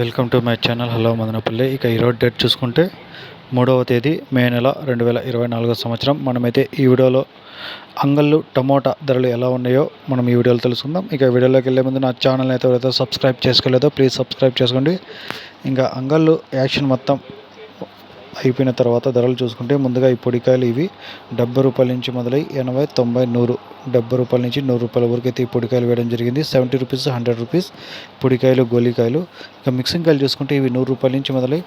Welcome to my channel. Hello Madanapalle. ఇక ఈరోజు date చూసుకుంటే మూడవ తేదీ మే నెల రెండు వేల ఇరవై నాలుగో సంవత్సరం. మనమైతే ఈ వీడియోలో అంగళ్ళు టమోటా ధరలు ఎలా ఉన్నాయో మనం ఈ వీడియోలో తెలుసుకుందాం. ఇక వీడియోలోకి వెళ్ళే ముందు నా ఛానల్ అయితే ఎవరైతే సబ్స్క్రైబ్ చేసుకోలేదో ప్లీజ్ సబ్స్క్రైబ్ చేసుకోండి. ఇంకా అంగళ్ళు యాక్షన్ మొత్తం అయిపోయిన తర్వాత ధరలు చూసుకుంటే ముందుగా ఈ పొడికాయలు ఇవి డెబ్బై రూపాయల నుంచి మొదలై ఎనభై తొంభై నూరు డెబ్బై రూపాయల నుంచి నూరు రూపాయల వరకు అయితే ఈ పొడికాయలు వేయడం జరిగింది. సెవెంటీ రూపీస్ హండ్రెడ్ రూపీస్ పొడికాయలు గోలికాయలు ఇక మిక్సింగ్ కాయలు చూసుకుంటే ఇవి నూరు రూపాయల నుంచి మొదలై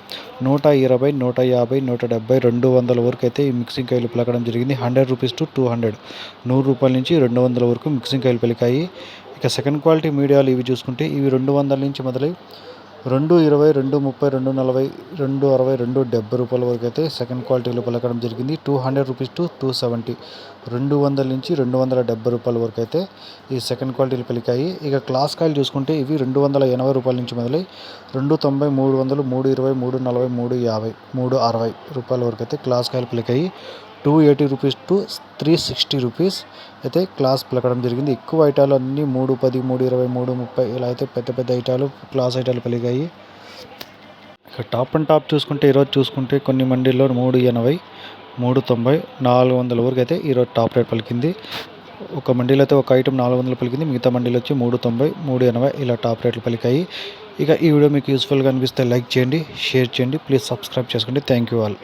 నూట ఇరవై నూట యాభై నూట డెబ్బై రెండు వందల వరకు అయితే ఈ మిక్సింగ్ కాయలు పలకడం జరిగింది. Hundred rupees to two hundred. నూరు రూపాయల నుంచి రెండు వందల వరకు మిక్సింగ్ కాయలు పలికాయి. ఇక సెకండ్ క్వాలిటీ మీడియాలు ఇవి చూసుకుంటే ఇవి రెండు వందల నుంచి మొదలై రెండు ఇరవై రెండు ముప్పై రెండు నలభై రెండు అరవై రెండు డెబ్బై రూపాయల వరకు అయితే సెకండ్ క్వాలిటీలో పలకడం జరిగింది. Two hundred rupees to two seventy. రెండు వందల నుంచి రెండు వందల డెబ్బై రూపాయల వరకు అయితే ఈ సెకండ్ క్వాలిటీలు పలికాయి. ఇక క్లాస్ కాయలు చూసుకుంటే ఇవి రెండు వందల ఎనభై రూపాయల నుంచి మొదలై రెండు తొంభై మూడు వందలు మూడు ఇరవై మూడు నలభై మూడు యాభై మూడు అరవై రూపాయల వరకు అయితే క్లాస్ కాయలు పలికాయి. Two eighty rupees to three sixty rupees అయితే క్లాస్ పలకడం జరిగింది. ఎక్కువ ఐటాలు అన్నీ మూడు పది మూడు ఇరవై మూడు ముప్పై ఇలా అయితే పెద్ద పెద్ద ఐటాలు క్లాస్ ఐటాలు పలికాయి ఇక టాప్ అండ్ టాప్ చూసుకుంటే ఈరోజు చూసుకుంటే కొన్ని మండీల్లో మూడు ఎనభై మూడు తొంభై నాలుగు వందల వరకు అయితే ఈరోజు టాప్ రేట్ పలికింది. ఒక మండీలో అయితే ఒక ఐటమ్ నాలుగు వందలు పలికింది. మిగతా మండీలో వచ్చి మూడు తొంభై మూడు ఎనభై ఇలా టాప్ రేట్లు పలికాయి. ఇక ఈ వీడియో మీకు యూస్ఫుల్గా అనిపిస్తే లైక్ చేయండి షేర్ చేయండి. ప్లీజ్ సబ్స్క్రైబ్ చేసుకోండి. Thank you all.